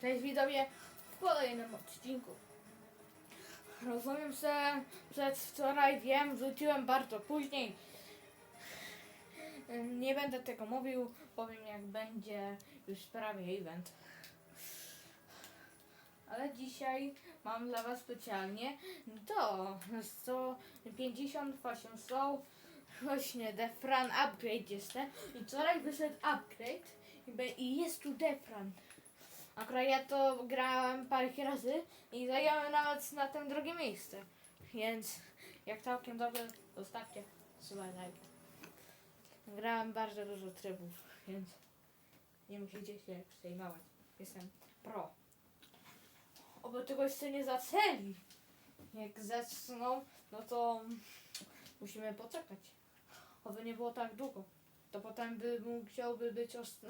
Cześć widzowie w kolejnym odcinku. Rozumiem, że przedwczoraj wiem, wrzuciłem bardzo później. Nie będę tego mówił, powiem jak będzie już prawie event. Ale dzisiaj mam dla Was specjalnie to 158 są właśnie Defran Upgrade jeszcze. I wczoraj wyszedł upgrade i jest tu Defran. Akurat ja to grałem parę razy i zająłem nawet na tym drugie miejsce. Więc jak całkiem dobrze, zostawcie suba like. Grałem bardzo dużo trybów, więc nie musicie się przejmować. Jestem pro. Oby tego jeszcze nie zaczęli. Jak zaczną, no to musimy poczekać. Oby nie było tak długo. To potem by musiałby być os-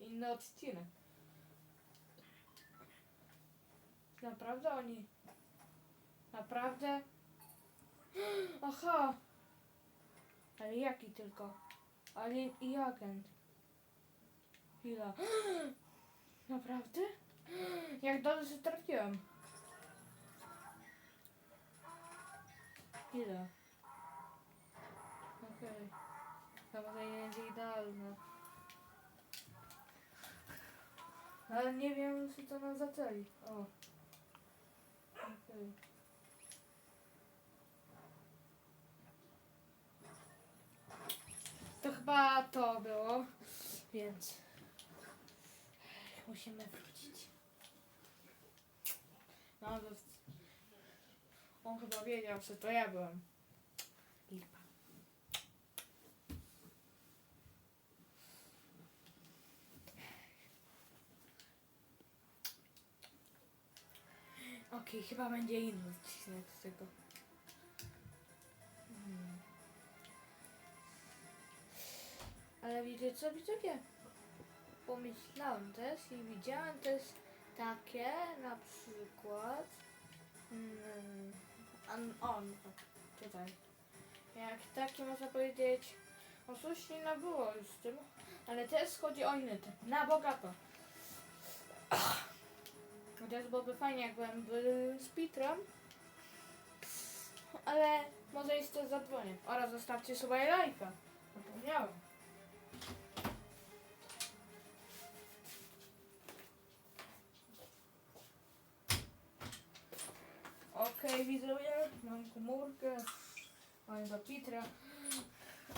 inny odcinek. Naprawdę oni. Naprawdę? Aha! Ale jaki tylko? Alien i agent. Chwila. Naprawdę? Jak dobrze trafiłem. Chwila. Okej. To może nie idealne. Ale nie wiem, czy to nam zaceli. O. Okej. To chyba to było, więc musimy wrócić. No to on chyba wiedział, że to ja byłem. Okej, chyba będzie inny odcinek z tego. Hmm. Ale wiecie co, widzowie? Pomyślałem też i widziałem też takie na przykład mm, on, o, tutaj. Jak takie można powiedzieć, o coś inne było już z tym, ale też chodzi o inny typ, na bogato. Chociaż byłoby fajnie, jakbym był speedrun. Ale może jeszcze zadzwonię. Oraz zostawcie suba i lajka. Zapomniałem. Okej, widzowie, mam komórkę. Mam do Pitra.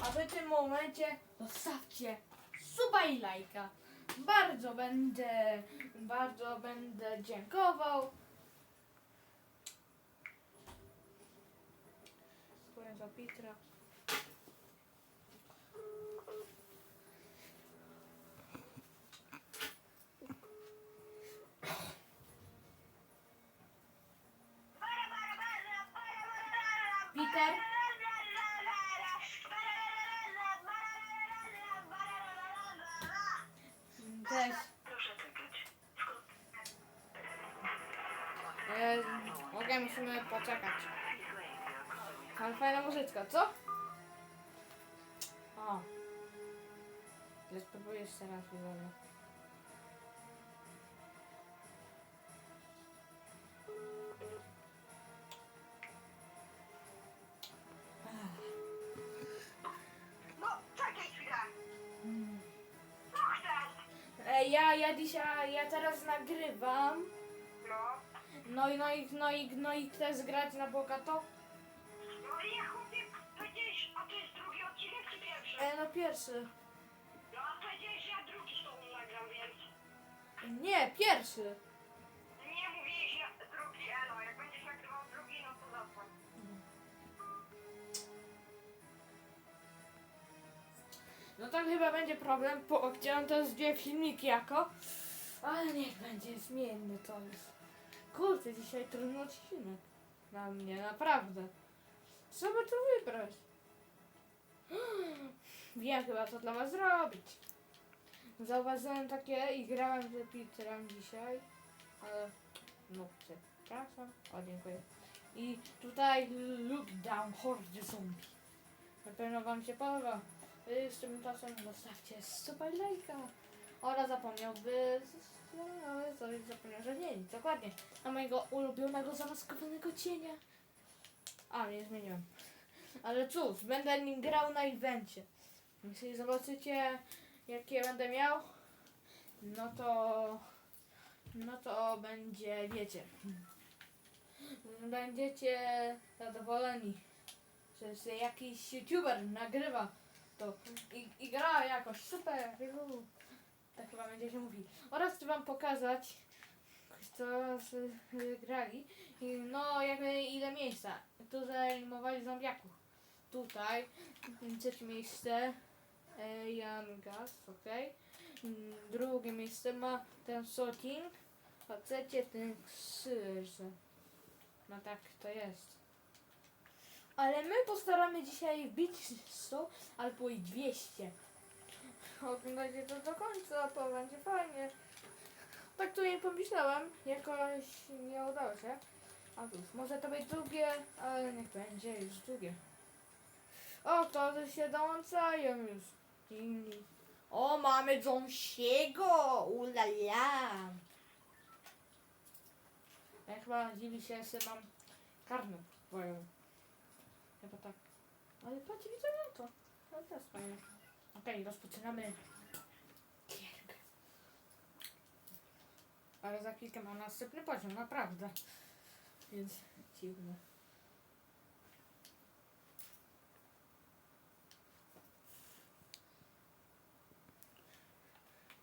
A w tym momencie zostawcie suba i lajka. Bardzo będę, bardzo będę dziękował. Spójrz do Pitra. Peter? Musimy poczekać. Ale fajna muzyczka, co? O. Ja spróbuję jeszcze raz, widzowie. No, czekaj chwilę. E, ja, ja dzisiaj, ja teraz nagrywam. No. No i, no i, no i, no i chcesz grać na bogato? No i ja chłopie powiedziałeś, a to jest drugi odcinek czy pierwszy? E, no pierwszy. No a powiedziałeś, że ja drugi z tobą nagram, więc... Nie, pierwszy. Nie mówiłeś, że drugi, elo. Jak będziesz nagrywał drugi, no to zadzwoń. No to chyba będzie problem, bo chciałem też dwie filmiki jako. Ale niech będzie zmienny to jest. Kurde, dzisiaj trudny odcinek. Dla mnie, naprawdę. By tu wybrać? Wiem chyba co dla was zrobić. Zauważyłem takie i grałem z Peterem dzisiaj. Ale no przepraszam. O dziękuję. I tutaj look down horde zombie. Na pewno wam się podoba. Wy z tym czasem zostawcie super lajka. Oraz zapomniałby No, ale to jest zapomniałem, że nie, dokładnie. Na mojego ulubionego zamaskowanego cienia. A, nie zmieniłem. Ale cóż, będę nim grał na evencie. Jeśli zobaczycie, jakie będę miał, no to... No to będzie, wiecie... Będziecie zadowoleni, że jakiś youtuber nagrywa to i, i gra jakoś super. Tak chyba będzie się mówi. Oraz chcę wam pokazać, co z, y, grali. No, jakby ile miejsca. Tu zajmowali zombiaków. Tutaj, trzecie miejsce, Jan Gas, ok. Drugie miejsce ma ten Soting, a trzecie ten Krzyż. No tak to jest. Ale my postaramy dzisiaj wbić 100 albo i 200. Oglądajcie to do końca, to będzie fajnie. Tak tu nie pomyślałem, jakoś nie udało się. A cóż, może to być drugie, ale niech będzie już drugie. O, to się dołączają już. Inni. O, mamy Jonsiego! Ulala! Ja chyba dziwi się, że mam karmę swoją. Chyba tak. Ale patrz, widzę na to. To jest fajne. Okej, rozpoczynamy gierkę. Ale za chwilkę mam następny poziom, naprawdę. Więc dziwne.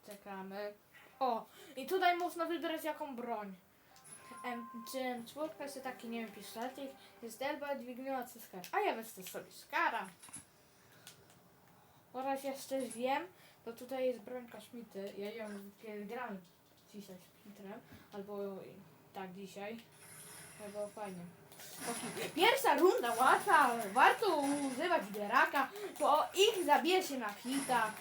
Czekamy. O, i tutaj można wybrać jaką broń. Em, czy M4 jest taki, nie wiem, pistoletik, jest delba, dźwigniący skar. A ja wezmę sobie skara. Oraz jeszcze wiem, to tutaj jest brońka Schmidty. Ja ją gram dzisiaj z Peterem, albo tak dzisiaj. To było fajnie. Pierwsza runda łatwa, warto używać bieraka, bo ich zabierze na hitach.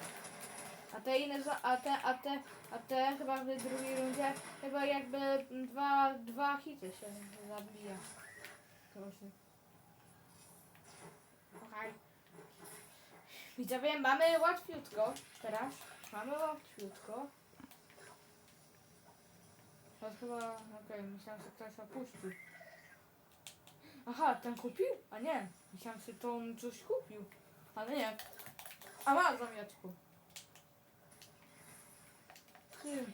A te inne, a te, a te, a te chyba w drugiej rundzie, chyba jakby dwa, dwa hity się zabija. Właśnie. Okej. Widzowie, mamy łatwiutko teraz. Mamy łatwiutko. To chyba, okej, myślałem, że ktoś opuścił. Aha, ten kupił? A nie, myślałem, że to on coś kupił. Ale nie. A ma zamiatku. Mm,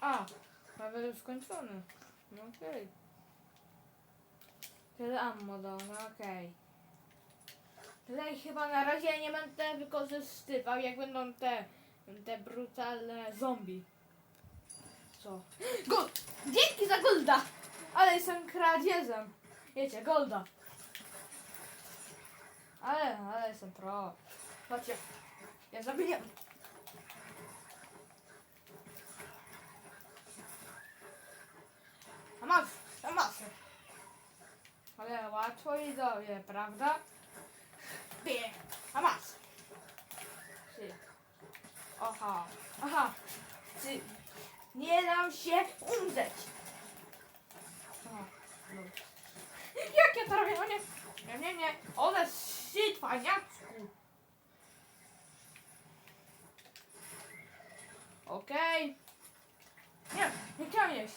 A, prawie już skończony. No okej. Tyle ammo do, no okej. Tutaj chyba na razie nie będę wykorzystywał, jak będą te, te brutalne zombie. Co? Gold! Dzięki za golda! Ale jestem kradzieżem. Wiecie, golda. Ale, ale jestem pro. Patrzcie, ja zabiję. A masz, a masz. Ale łatwo i dowie, prawda? Ty, a masz. Ty. Aha, aha. Ty. Nie dam się umrzeć. Aha. Jak ja to robię? No nie, nie, nie, nie. One shit, fajniaczku. Okej. Nie, nie chciałam jeść.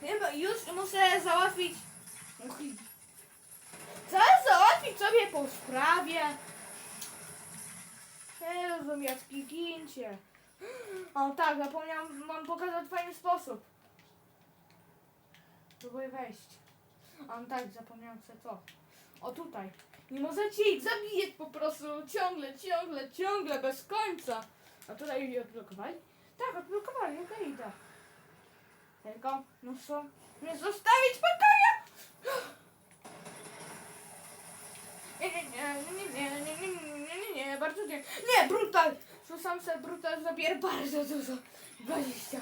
Chyba już muszę załatwić. Chcę załatwić sobie po sprawie. Jezu, jaki gincie. O tak, zapomniałam mam pokazać fajny sposób. Próbuję wejść. A tak, zapomniałam co to. O tutaj. Nie możecie ich zabijać po prostu ciągle, ciągle, ciągle, bez końca. A tutaj je odblokowali? Tak, odblokowali, okej, idę. Tylko muszę mnie zostawić pokoju! nie, nie, nie, nie, nie, nie, nie, bardzo nie. Nie, brutal! Rzucam sobie brutal, zabier bardzo dużo. 20.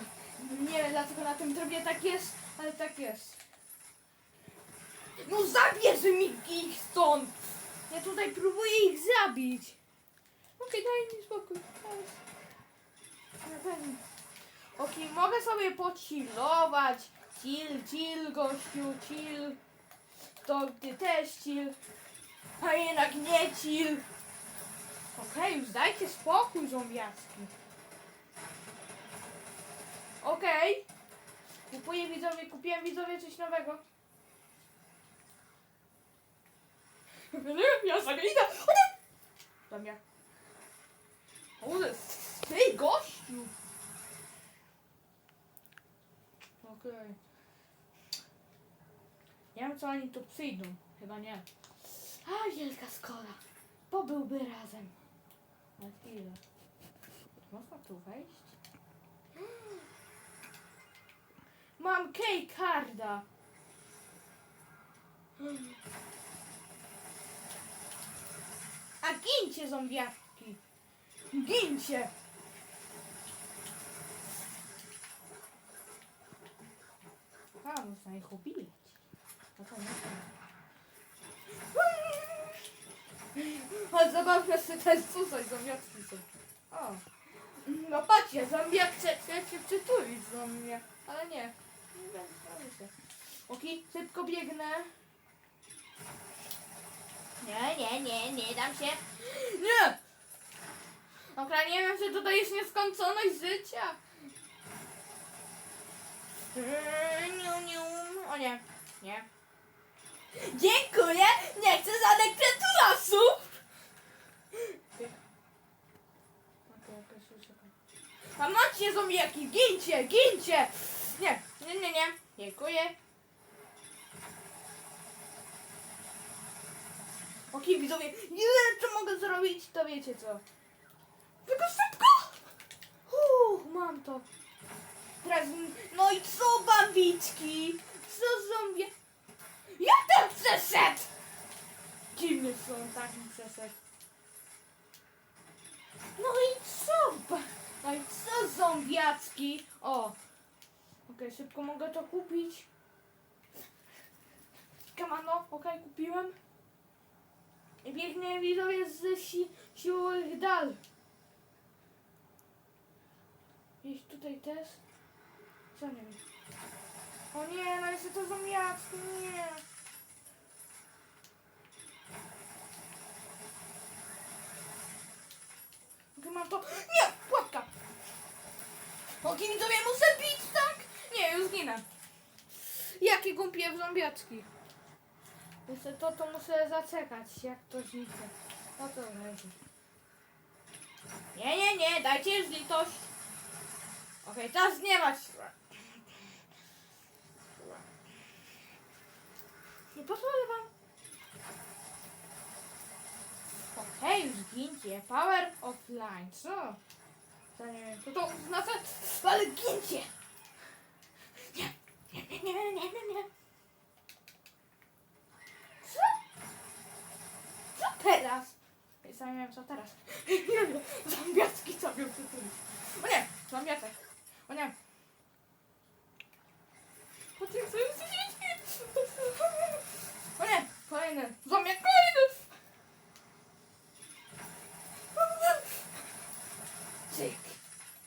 Nie wiem dlaczego na tym trybie tak jest, ale tak jest. No zabierz mi ich stąd! Ja tutaj próbuję ich zabić. Okej, okay, daj mi spokój. Na. Okej, okay, mogę sobie pocilować. Chill, chill, gościu, chill. To ty też chill. Panina Gniecil! Okej, okay, już dajcie spokój, zombiaski. Okej. Okay. Kupuję widzowie, kupiłem widzowie coś nowego. Ja zaglina! Tam ja. O, ty gościu! Okej. Okay. Nie wiem, co oni tu przyjdą. Chyba nie. A, wielka skoda. Pobyłby razem. Na chwilę. Można tu wejść? Mam keycarda. A gincie, zombiaki. Gincie. A, można ich ubijać. No to nie Zabawne że to jest tutaj, zombiaczki są. O. No patrzcie, zombiak chce, chce się przytulić do mnie. Ale nie. Nie będę się. Okej, szybko biegnę. Nie, nie, nie, nie dam się. Nie! Dobra, nie wiem, czy tutaj jest nieskończoność życia. Niu. O nie, nie. Dziękuję, nie chcę żadnych kreturasów. A macie zombiaki, gincie, gincie! Nie, nie, nie, nie. Dziękuję. Okej, widzowie, nie wiem, co mogę zrobić, to wiecie co. Tylko szybko! Uuu, mam to. Teraz, no i co, bambiczki? Co zombie? Jak tam przeszedł? Dziwny są, tak. No i co? No i co, zombiacki? O! Okej, szybko mogę to kupić. Kamano, okej, kupiłem. I biegnie widzowie z si siłowych dal. Jest tutaj też. Co nie wiem. O nie, no jeszcze to zombiacki, nie. Mam to. Nie! Pułapka! Okej, widzowie, muszę bić, tak? Nie, już ginę. Jakie głupie zombiaczki. Jeszcze to, to muszę zaczekać, jak to zniknie. O to leży. Nie, nie, nie, dajcie już litość. Okej, teraz nie. Nie pozwolę wam. Okej, już gincie. Power offline. Co? To nie wiem, co to oznacza, ale gincie. Nie, nie, nie, nie, nie, nie. Co? Co teraz? Ja sam nie wiem, co teraz. Nie wiem, zombiacki sobie przytulić. O nie, zombiacek. O nie. O tym co jest O nie, kolejny. Zombiak kolejny. Cyk.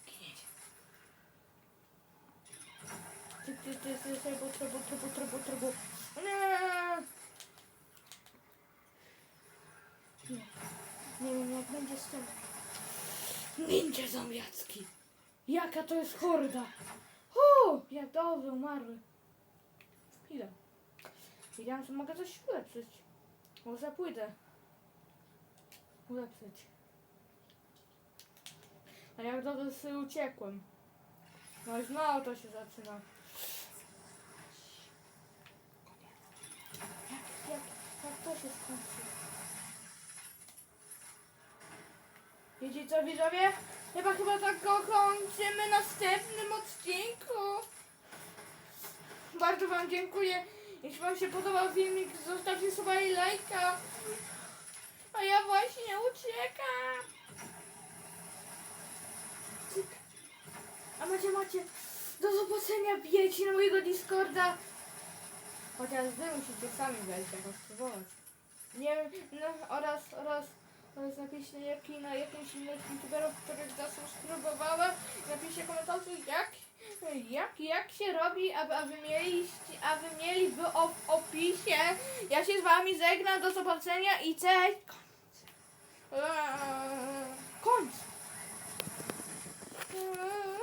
Gniecie. Cyk, cyk, cyk, cyk, trybu, trybu, trybu, trybu, trybu. O nie. Nie. Nie wiem jak będzie tym. Ninja zombiacki. Jaka to jest horda. O, jak dobrze umarły. Chwilę. Wiedziałam, że mogę coś ulepszyć. Może pójdę. Ulepszyć. A jak dobrze sobie uciekłem. No i znowu to się zaczyna. Jak, jak, jak to się skończy? Wiecie co widzowie? Chyba chyba tak go kończymy następnym odcinku. Bardzo wam dziękuję. Jeśli wam się podobał filmik, zostawcie suba i lajka. A ja właśnie uciekam. A macie, macie. Do zobaczenia. Bijecie na mojego Discorda. Chociaż wy musicie sami wejść, jakoś spróbować. Nie wiem, no oraz, oraz, powiedz jakieś leki na jakimś innym youtuberów, których zasubskrybowałem. Napiszcie komentarze jak, jak, jak się robi, aby, aby, mieli, aby mieliby o, w opisie. Ja się z wami żegnam, do zobaczenia i cześć. Koniec. Koniec.